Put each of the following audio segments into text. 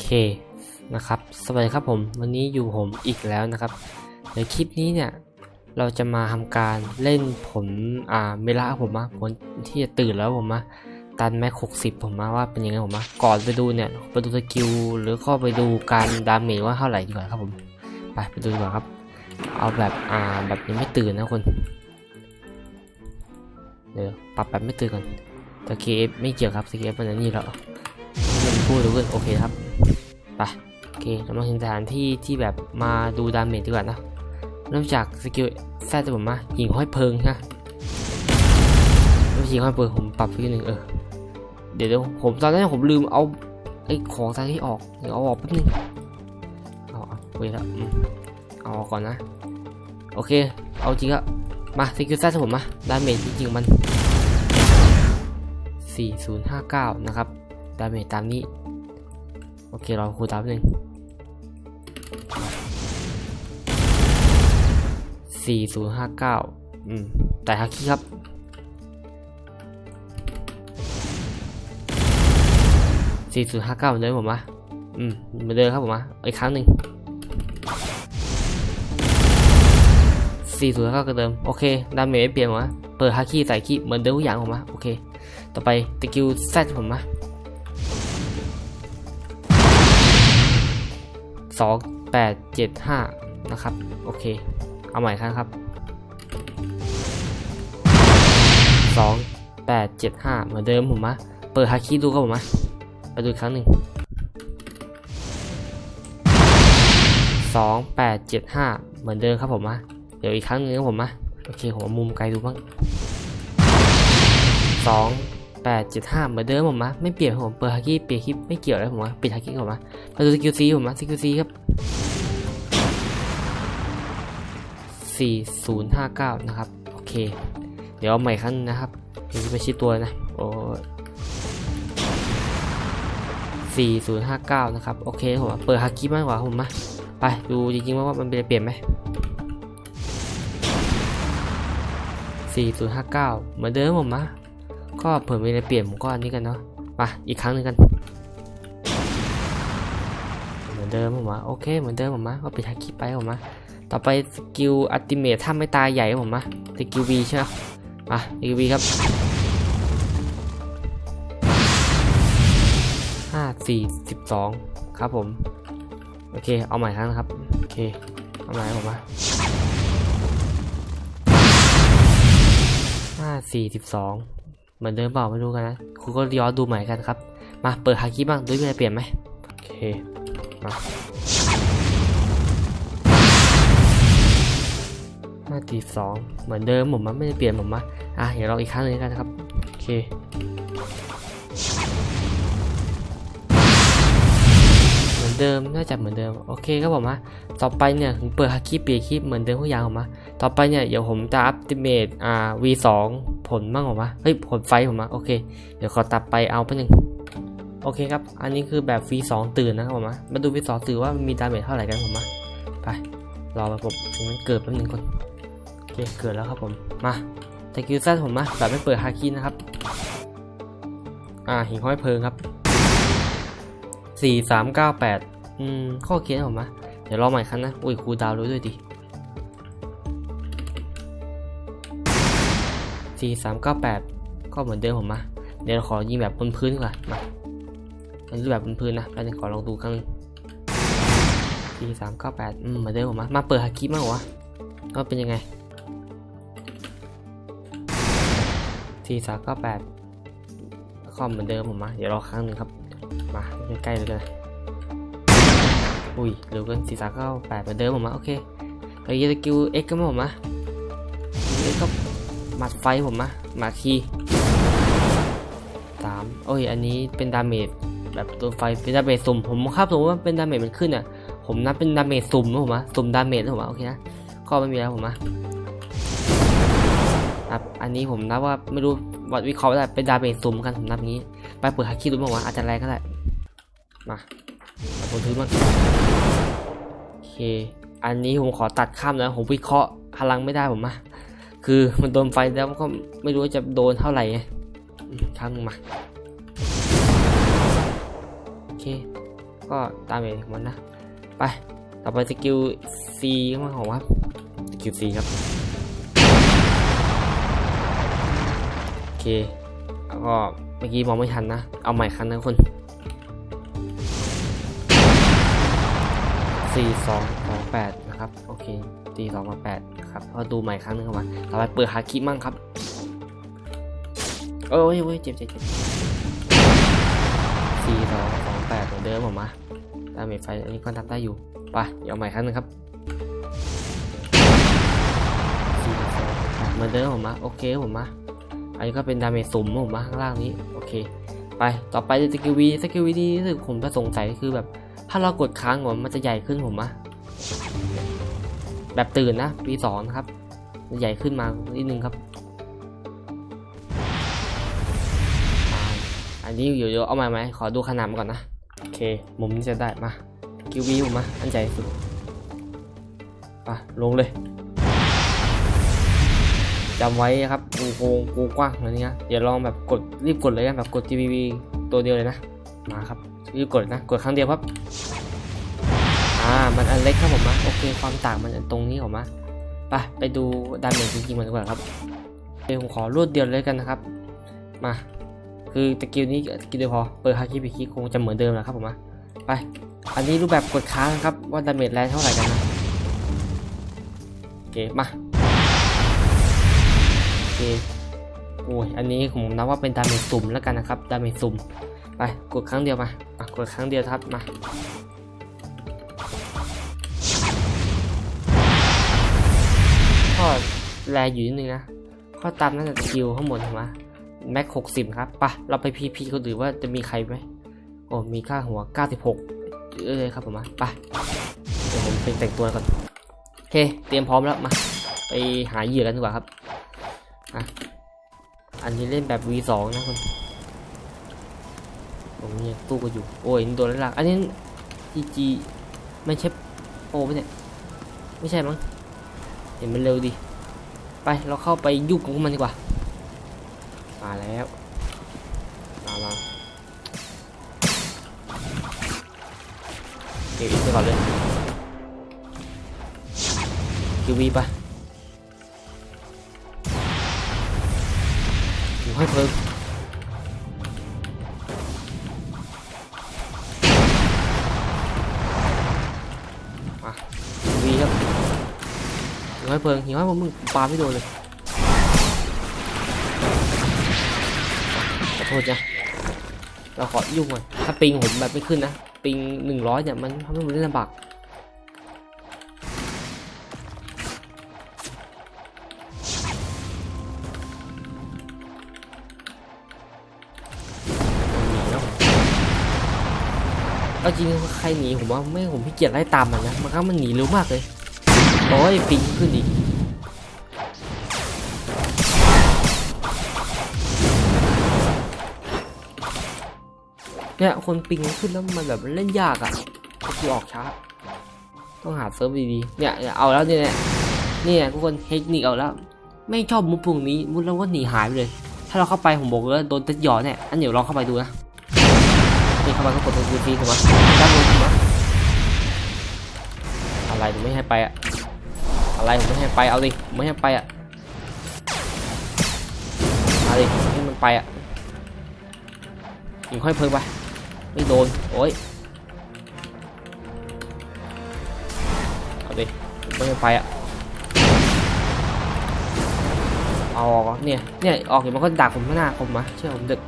เคนะครับสวัสดีครับผมวันนี้อยู่ผมอีกแล้วนะครับในคลิปนี้เนี่ยเราจะมาทำการเล่นผลอ่าเมล่าผมมาผลที่จะตื่นแล้วผมมาตันแม็กหกสิบผมมาว่าเป็นยังไงผมมาก่อนไปดูเนี่ยไปดูสกิลหรือก็ไปดูการดาเมจว่าเท่าไหร่ดีกว่าครับผมไปไปดูดีกว่าครับ เอาแบบอ่าแบบยังไม่ตื่นนะคนเดี๋ยวปรับแบบไม่ตื่นก่อนต่เคฟไม่เกี่ยวครับสกิลมันอันนี้แล้ว มันพูดรู้กันโอเคครับไปโอเคเรามาถึงสถานที่ที่แบบมาดูดาเมจดีกว่านะเริ่มจากสกิลแซดผมมาหิงห้อยเพลิงนะเริ่มหิงห้อยเพลิงผมปรับสักนิดหนึ่งเออเดี๋ยวเดี๋ยวผมตอนนั้นผมลืมเอาไอ้ของตาที่ออกเดี๋ยวเอาออกแป๊บนึงเอาเอาเว้ยแล้วเอาออกก่อนนะ โอเค เอาจริงอะมาสกิลแซดผมมาดาเมจจริงๆมัน4059 นะครับ ดาเมจตามนี้ โอเครอครูตามหนึ่งสี่ศูนย์ห้าเก้าอืมแต่ฮักกี้ครับ สี่ศูนย์ห้าเก้าเหมือนเดิมผมมะอืมเหมือนเดิมครับผมมะอีกครั้งหนึ่งสี่ศูนย์ห้าเก้าก็เดิม โอเค ดาเมจไม่เปลี่ยนผมมะเปิดฮักกี้ใส่กี้เหมือนเดิมทุกอย่างผมมะโอเค ต่อไปตะกิวแซดผมมะ สองแปดเจ็ดห้านะครับ โอเค เอาใหม่ครับสองแปดเจ็ดห้าเหมือนเดิมผมมะ เปิดฮาคิดูครับผมมะ ไปดูอีกครั้งหนึ่งสองแปดเจ็ดห้าเหมือนเดิมครับผมมะ เดี๋ยวอีกครั้งหนึงครับผมมะ โอเคผมมุมไกลดูบ้างส องแปดเจ็ดห้าเหมือนเดิมผมมะไม่เปลี่ยนผมเปิดฮาคิเปลี่ยนคลิปไม่เกี่ยวแล้วผมมะปิดฮาคิผมมะมาดูสกิลซีผมนะสกิลซีครับ4059 นะครับ โอเค เดี๋ยวเอาใหม่ครั้งนึงนะครับเดี๋ยวจะไปชี้ตัวนะโอ้4059 นะครับ โอเคผมเปิดฮักกี้มากกว่าผมมาไปดูจริงๆว่ามันเป็นเปลี่ยนไหม4059 เหมือนเดิมผมนะ ก็เผื่อมีอะไรเปลี่ยนผมก็อันนี้กันเนาะมาอีกครั้งหนึ่งกัน เหมือนเดิมผมว่าโอเคเหมือนเดิมผมมาก็ปิดฮาคิไปผมมาต่อไปสกิลอัติเมทถ้าไม่ตายใหญ่ผมมาสกิลวีใช่ไหมอะสกิลวีครับห้าสี่สิบสองครับผม โอเค เอาใหม่ครั้งนะครับ โอเค เอาใหม่ผมมาห้าสี่สิบสอง เหมือนเดิมเปล่าไม่รู้กันนะคุณก็ย้อนดูใหม่กันครับ มาเปิดฮาคิบ้างดูมีอะไรเปลี่ยนไหมโอเคห้าตีสองเหมือนเดิมผมมันไม่ได้เปลี่ยนผมมะอะเดี๋ยวเราอีกครั้งหนึงกันนะครับ โอเค เดิมน่าจะเหมือนเดิมโอเคครับผมมะต่อไปเนี่ยถึงเปิดฮักกี้เปียคลิปเหมือนเดิมทุกอย่างผมมะต่อไปเนี่ยเดี๋ยวผมจะอัปเดตอ่า V2 ผลบ้างผมมะเฮ้ยผลไฟผมมะโอเคเดี๋ยวขอตัดไปเอาไปหนึ่งโอเคครับ อันนี้คือแบบ V2 ตื่นนะครับผมมะมาดู V2 ตื่นว่ามีดาเมจเท่าไหร่กันผมมะไปรอไปผมถึงมันเกิดแป๊บนึงก่อนโอเคเกิดแล้วครับผมมาตะกิวแซดผมมาแบบไม่เปิดฮาคินะครับ อ่าหิงห้อยเพลิงครับ สี่สามเก้าแปดอืม ข้อเขียนผมมา เดี๋ยวรอใหม่ครั้งนะ อุ้ยครูดาวรู้ด้วยดิสี่สามเก้าแปดก็เหมือนเดิมผมมา เดี๋ยวขอยิงแบบบนพื้นก่อนมาอันนี้แบบบนพื้นนะแล้วเดี๋ยวขอลองดูครั้งนึงสี่สามเก้าแปดอืมเหมือนเดิมผมมา มาเปิดฮาคิมากวะก็เป็นยังไงสี่สามเก้าแปดคอมเหมือนเดิมผมมา เดี๋ยวรอครั้งหนึ่งครับ มาใกล้ๆเลยอุ้ยเร็วเกินสี่สามเก้าแปดเหมือนเดิมผมมาโอเคเราจะสกิลเอ็กก็ไม่ผมมาเอ็กก็หมัดไฟผมมาหมัดคีสามโอ้ยอันนี้เป็นดาเมจแบบตัวไฟเป็นดาเมจสุ่มผมคาดผมว่าเป็นดาเมจมันขึ้นอะผมนับเป็นดาเมจสุ่มนะผมมาสุ่มดาเมจนะผมมาโอเคนะก็ไม่มีแล้วผมมาครับอันนี้ผมนับว่าไม่รู้วัดวิเคราะห์ได้เป็นดาเมจซุ่มกันผมนับอย่างนี้ ไปเปิดฮักกี้ดูบ้างว่าอาจจะแรงก็ได้ มาเอาบนพื้นมันโอเค อันนี้ผมขอตัดข้ามแล้วผมวิเคราะห์พลังไม่ได้ผมมาคือมันโดนไฟแล้วก็ไม่รู้ว่าจะโดนเท่าไหร่ไงข้ามงมา โอเค ก็ตามเองมันนะ ไป ต่อไปสกิล C ข้างมาของว่าสกิล C ครับ โอเค แล้วก็ เมื่อกี้มองไม่ทันนะ เอาใหม่ครั้งนะทุกคนสี่สองสองแปดนะครับ โอเคสี่สองมาแปดครับพอดูใหม่ครั้งหนึงเข้ามาต่อไปเปิดฮาคิมั่งครับโอ้ยโอ้ยเจ็บเจ็บเจ็บสี่สองสองแปดเหมือนเดิมผมมาตามเมไฟอันนี้ก็ทำได้อยู่ไปเดี๋ยวเอาใหม่ครั้งหนึงครับสี่สองแปดเหมือนเดิมผมมาโอเคผมมา อันนี้ก็เป็นดาเมจสุ่มผมมาข้างล่างนี้โอเค ไปต่อไปสกิลวีสกิลวีนี่รู้สึกผมจะสงสัยคือแบบ ถ้าเรากดค้างหัวมันจะใหญ่ขึ้นผมอะแบบตื่นนะปีสองนะครับ ใหญ่ขึ้นมานิดนึงครับ อันนี้อยู่เดี๋ยวเอามาไหมขอดูขนาดก่อนนะโอเคมุมนี้จะได้มาคิววีผมมาอันใหญ่สุดอะลงเลย จำไว้ครับกูโกงกูกว้างอะไรเงี้ยเดี๋ยวลองแบบกดรีบกดเลยนะแบบกด GBV ตัวเดียวเลยนะ มาครับรีบกดนะ กดครั้งเดียวครับ อ่า มันอันเล็กครับผมนะโอเค ความต่างมันตรงนี้ผมนะไปไปดูดาเมจจริงๆมันดีกว่าครับโอเคผมขอรวดเดียวเลยกันนะครับ มา คือตะกิลนี้ตะกิลเดียวพอ เปิดฮาคิบิคิคงจะเหมือนเดิมแหละครับผมนะไป อันนี้รูปแบบกดค้างครับว่าดาเมจแรงเท่าไหร่กันนะ โอเค มา เคโอ้ยอันนี้ผมนับว่าเป็นดาเมจสุ่มแล้วกันนะครับดาเมจสุ่มไปกดครั้งเดียวมาอะกดครั้งเดียวครับมาก็แรงอยู่นิดนึงนะก็ตามนั่นสกิลข้างบนถูกไหมแม็กหกสิบครับปะเราไปพีพีคนอื่นว่าจะมีใครไหมโอ้มีค่าหัวเก้าสิบหกเออเลยครับผมมาไปเดี๋ยวผมไปแต่งตัวก่อนโอเคเตรียมพร้อมแล้วมาไปหาเหยื่อกันดีกว่าครับ อันนี้เล่นแบบ V2 นะคนผมเนี่ยตู้ก็อยู่ โอ้ยตัวแรกอันนี้ GG ไม่ใช่โปรปะเนี่ย ไม่ใช่มั้ง เห็นมันเร็วดีไปเราเข้าไปยุ่งกับมันดีกว่า มาแล้ว มามาเก็บอีกไปก่อนเลยคิววีไป ให้เพิ่มมาคิววีครับหิวให้เพลิงหิวให้พวกมึงปาไม่โดนเลยขอโทษนะเราขอยุ่งก่อนถ้าปิงผมแบบไม่ขึ้นนะ ปิงหนึ่งร้อยเนี่ยมันทำให้ผมเล่นลำบาก เอาจริงใครหนีผมว่าไม่ผมพี่เกียจไล่ตามมันนะมันก็มันหนีเร็วมากเลยโอ้ยปิงขึ้นอีกเนี่ยคนปิงขึ้นแล้วมันแบบเล่นยากอะก็คือออกช้าต้องหาเซิร์ฟดีๆเนี่ยเนี่ยเอาแล้วเนี่ยเนี่ยเนี่ยทุกคนเทคนิคเอาแล้วไม่ชอบมุดพวกนี้มุดแล้วก็หนีหายไปเลย ถ้าเราเข้าไปผมบอกเลยว่าโดนตัดหยอเนี่ยอันเดี๋ยวลองเข้าไปดูนะ นี่เข้าไปก็กดตัวฟีถูกไหมด้านบนถูกไหมอะไรถึงไม่ให้ไปอะอะไรผมไม่ให้ไปเอาดิไม่ให้ไปอะมาดิให้มันไปอะยิงค่อยเพลิงไปไม่โดนโอ้ยเอาดิไม่ให้ไปอะเอาออกเนี่ยเนี่ยออกเดี๋ยวมันก็ดักผมข้างหน้าผมมาเชื่อผมด็ก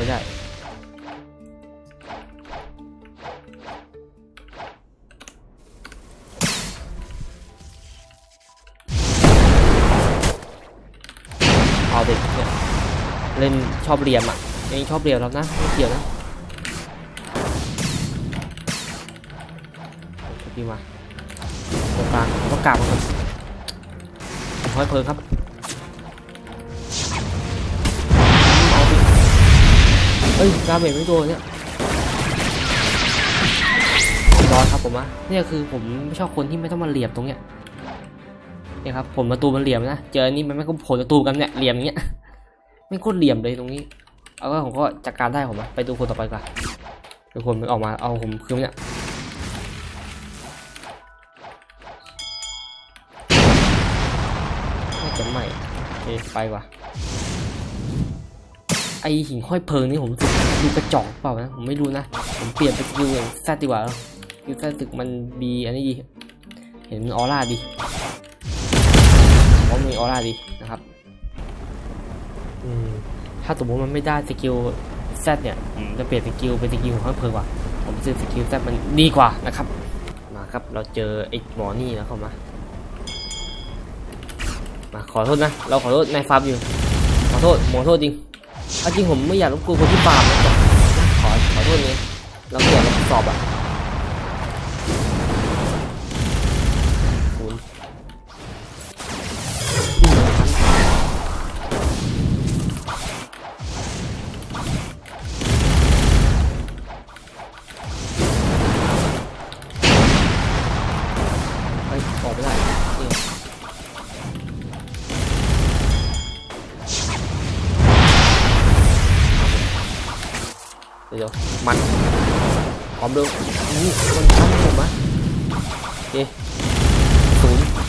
ไม่ได้ เอาเด็กเนี่ยเล่นชอบเหลี่ยมอะเองชอบเหลี่ยมแล้วนะไม่เกี่ยวนะพี่มาตรงกลางก็กลับมาครับผมค่อยเพลิงครับ เอ้ยกาเมจไม่โดนเนี่ยร้อนครับผมอะเนี่ยคือผมไม่ชอบคนที่ไม่ต้องมาเหลี่ยมตรงเนี้ยเนี่ยครับผมประตูมันเหลี่ยมนะเจออันนี้มันไม่ก็ผลประตูกันเนี่ยเหลี่ยมอย่างเงี้ยไม่โคตรเหลี่ยมเลยตรงนี้เอาก็ผมก็จัดการได้ผมอะไปดูคนต่อไปก่อนดูคนมันออกมาเอาผมคือเนี่ยน่าจะไม่โอเคไปกว่า ไอหิ่งห้อยเพลิงนี่ผมรู้สึกดูกระจอกเปล่านะ ผมไม่รู้นะ ผมเปลี่ยนเป็นสกิลอย่างแซดดีกว่าแล้วแซดตึกมันดีอันนี้ดี เห็นมันออร่าดีเพราะมีออร่าดีนะครับอืมถ้าสมมติมันไม่ได้สกิลแซดเนี่ยผมจะเปลี่ยนสกิลเป็นสกิลของข้างเพลิงกว่า ผมซื้อสกิลแซดมันดีกว่านะครับ มาครับเราเจอไอ้หมอนี่แล้วเข้ามามาขอโทษนะ เราขอโทษนายฟาร์มอยู่ ขอโทษหมอโทษจริง เอาจริงผมไม่อยากรบกวนคนที่ปาร์มนะขอขอโทษนี้เราไม่ยากรับผิดชอบอะ เดี๋ยวๆมันพร้อมเดิมนี่มันทำผมอะโอเคศูนย์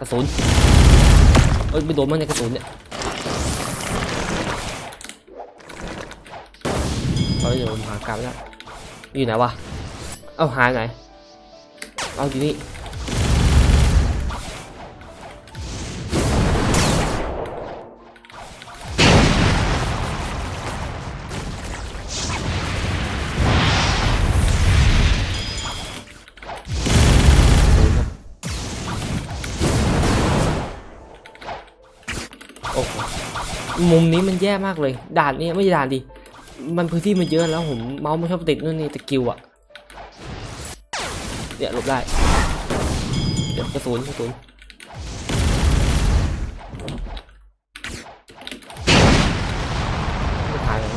กระสุนเอ้ยไม่โดนมั้งเนี่ยกระสุนเนี่ยเฮ้ยเดี๋ยวผมหากลับแล้วอยู่ไหนวะ เอาหายไหน เอาอยู่นี่ มุมนี้มันแย่มากเลย ด่านนี้ไม่ใช่ด่านดิ มันพื้นที่มันเยอะแล้วผมเมาส์ไม่ชอบติดนู่นนี่ตะกิวอะเดี๋ยวหลบได้ เดี๋ยวกระสุนกระสุนไม่ถ่ายเลย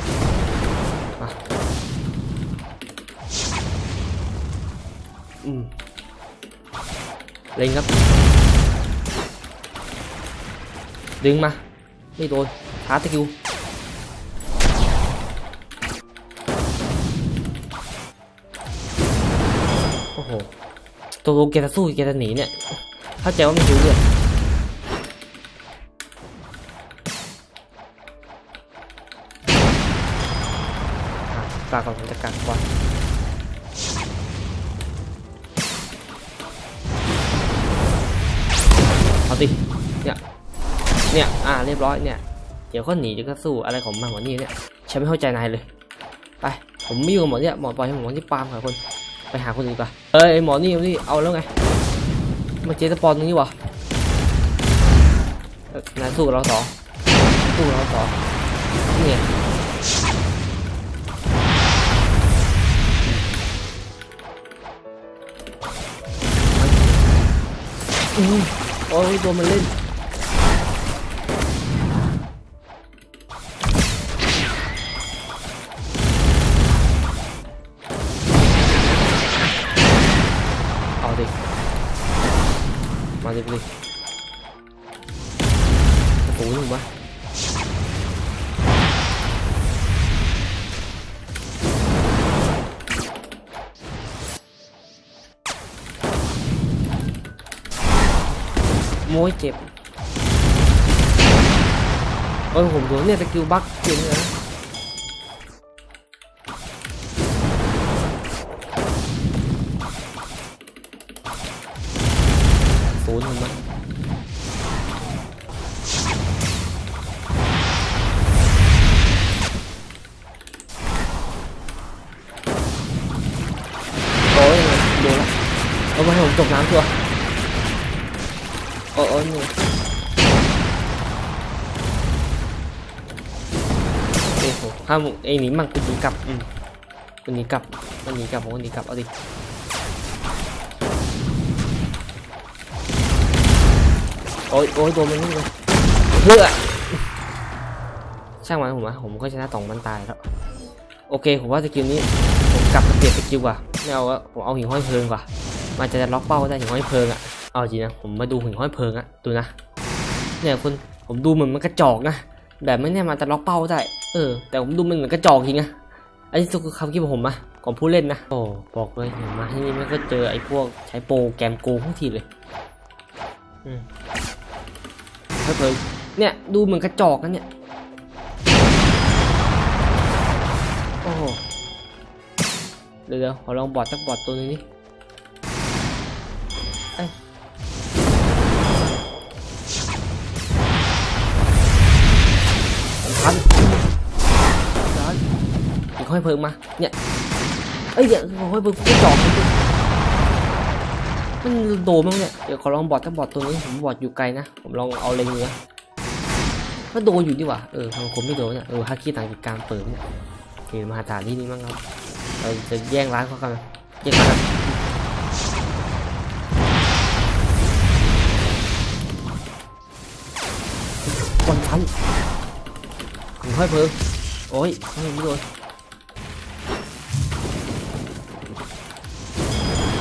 มาอืมเล็งครับ ดึงมา ไม่โดนหาตะคิวโอ้โหตัวลงแกจะสู้หรือแกจะหนีเนี่ยเข้าใจว่าไม่รู้เรื่องอะฝากก่อนผมจัดการก่อนเอาดิ เรียบร้อยเนี่ย เดี๋ยวก็หนีเดี๋ยวก็สู้อะไรของมันหมอนี่เนี่ยฉันไม่เข้าใจนายเลย ไป ผมไม่อยู่กับหมอเนี่ยหมอปล่อยให้หมอที่ปามหาคน ไปหาคนอื่นดีกว่าเอ้ยไอ้หมอนี่นี่เอาแล้วไงมาเจสปอนตรงนี้วะนายสู้เราต่อสู้เราต่อเนี่ยโอ้ยตัวมันเล่น มาดิมาดิกระตูนถูกปะโม้ เอามาให้ผมจบน้ำตัวโอ้โอ้ยนี่โอ้โหห้ามไอ้หนีมันกูหนีกลับอืมกูหนีกลับมันหนีกลับผมก็หนีกลับเอาดิโอ้ยโอ้ยตัวมันนี่เลยเพื่อช่างมันผมอะผมก็ชนะสองมันตายแล้วโอเคผมว่าสกิลนี้ผมกลับมาเปลี่ยนสกิลว่ะไม่เอาอะผมเอาหิ่งห้อยเพลิงว่ะ มันจะล็อกเป้าได้หิ่งห้อยเพลิงอะเอาจริงนะผมมาดูหิ่งห้อยเพลิงอะดูนะเนี่ยคุณผมดูเหมือนมันกระจอกนะแบบไม่แน่มันจะล็อกเป้าได้เออแต่ผมดูมันเหมือนกระจอกจริงอะอันนี้คือคำคิดของผมนะของผู้เล่นนะโอ้บอกเลยมาที่นี่มันก็เจอไอ้พวกใช้โปรแกรมโกงทุกทีเลยอืมถ้าเคยเนี่ยดูเหมือนกระจอกนะเนี่ยโอ้โหเดี๋ยวๆขอลองบอดสักบอดตัวนึงนี่ ทันทันอีกค่อยเพิ่มมาเนี่ยเอ้ยเดี๋ยวค่อยเพิ่มกูจอกมันดิมันโดมั้งเนี่ยเดี๋ยวขอลองบอดถ้าบอดตัวนี้ผมบอดอยู่ไกลนะผมลองเอาเล็งเนื้อก็โดนอยู่ดีว่ะเออทำคนไม่โดนเนี่ยเออฮักี้ต่างกิจการเปิดเนี่ยโอเมาหาฐานที่นี่มั้งครับเราจะแย่งร้านเขากันแย่งร้านกันวันทัน ค่อยเพิ่มโอ้ยไม่โดน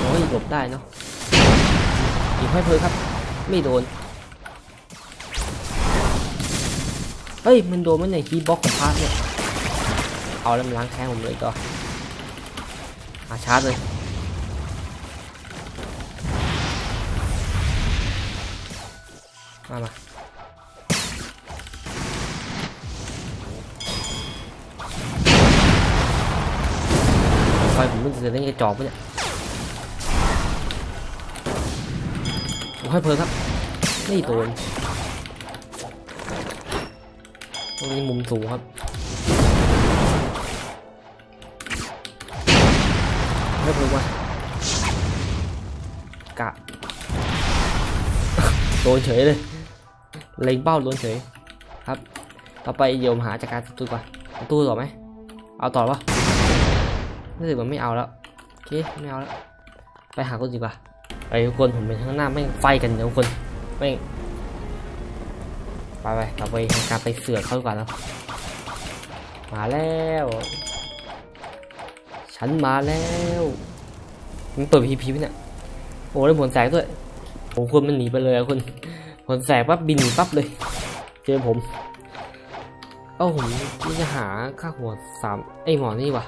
โอ้ยหลบได้เนาะอีกค่อยเพิ่มครับ ไม่โดนเฮ้ยมันโดนมันในคีย์บ็อกของพาร์ทเนี่ยเอาแล้วมันล้างแค้นผมเลยก็อาชาร์จเลยมามา ไฟผมมันจะเล่นกระจอกปะเนี่ยผมให้เพลิงครับไม่โดนตรงนี้มุมสูงครับให้เพลิงมากะโดนเฉยเลยเล็งเป้าโดนเฉยครับ ต่อไปเดี๋ยวมหาจากการตู้ก่อนตู้ต่อไหมเอาต่อปะ รู้สึกมันไม่เอาแล้วโอเคไม่เอาแล้วไปหาคนดีกว่าไปทุกคนผมเป็นข้างหน้าไม่ไฟกันเดี๋ยวทุกคนไม่ไปไปเราไปทำการไปเสือกเขาดีกว่าแล้วมาแล้ว ฉันมาแล้วมันตัวพีพีเนี่ยโอ้ได้ผลแสงด้วยผมควรมันหนีไปเลยอะคุณผลแสงปั๊บบินหนีปั๊บเลย เจอผมเอ้าผมที่จะหาค่าหัวสามไอหมอนี่วะ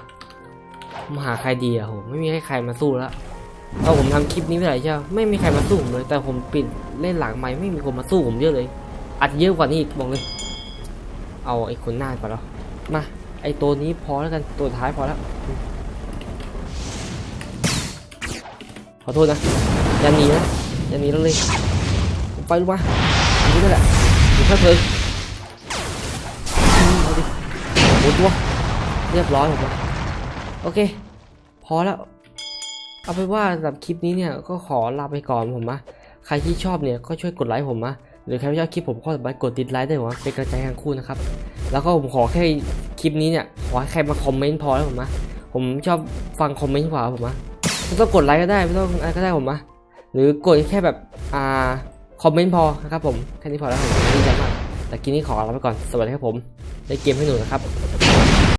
ผมหาใครดีอะผมไม่มีให้ใครมาสู้แล้วเอาผมทำคลิปนี้ไม่ได้ใช่ไมไม่มีใครมาสู้ผมเลย แต่ผมปิดเล่นหลังไม้ไม่มีคนมาสู้ผมเยอะเลย อัดเยอะกว่านี้อีกบอกเลย เอาไอ้คนหน้าก่อนแล้วมาไอ้ตัวนี้พอแล้วกันตัวท้ายพอแล้วขอโทษนะอย่าหนีนะอย่าหนีแล้วเลยไปลูกมาอันนี้นั่นแหละอยู่แค่เพลิงอืมเอาดิหมดตัวเรียบร้อยผมละ โอเค พอแล้ว เอาไปนว่าสำหรับคลิปนี้เนี่ยก็ขอลาไปก่อนผมนะใครที่ชอบเนี่ยก็ช่วยกดไลค์ผมนะหรือใครไม่ชอบคลิปผมก็สามารถกดติดไลค์ได้ผมนะเป็นกำลังใจให้ทั้งคู่นะครับ แล้วก็ผมขอแค่คลิปนี้เนี่ยขอให้ใครมาคอมเมนต์พอแล้วผมนะผมชอบฟังคอมเมนต์กว่าผมนะไม่ต้องกดไลค์ก็ได้ไม่ต้องอะไรก็ได้ผมนะหรือกดแค่แบบอ่าคอมเมนต์พอนะครับผมแค่นี้พอแล้วผมดีใจมากแต่คลิปนี้ขอลาไปก่อนสวัสดีครับผมได้เกมให้หนูนะครับ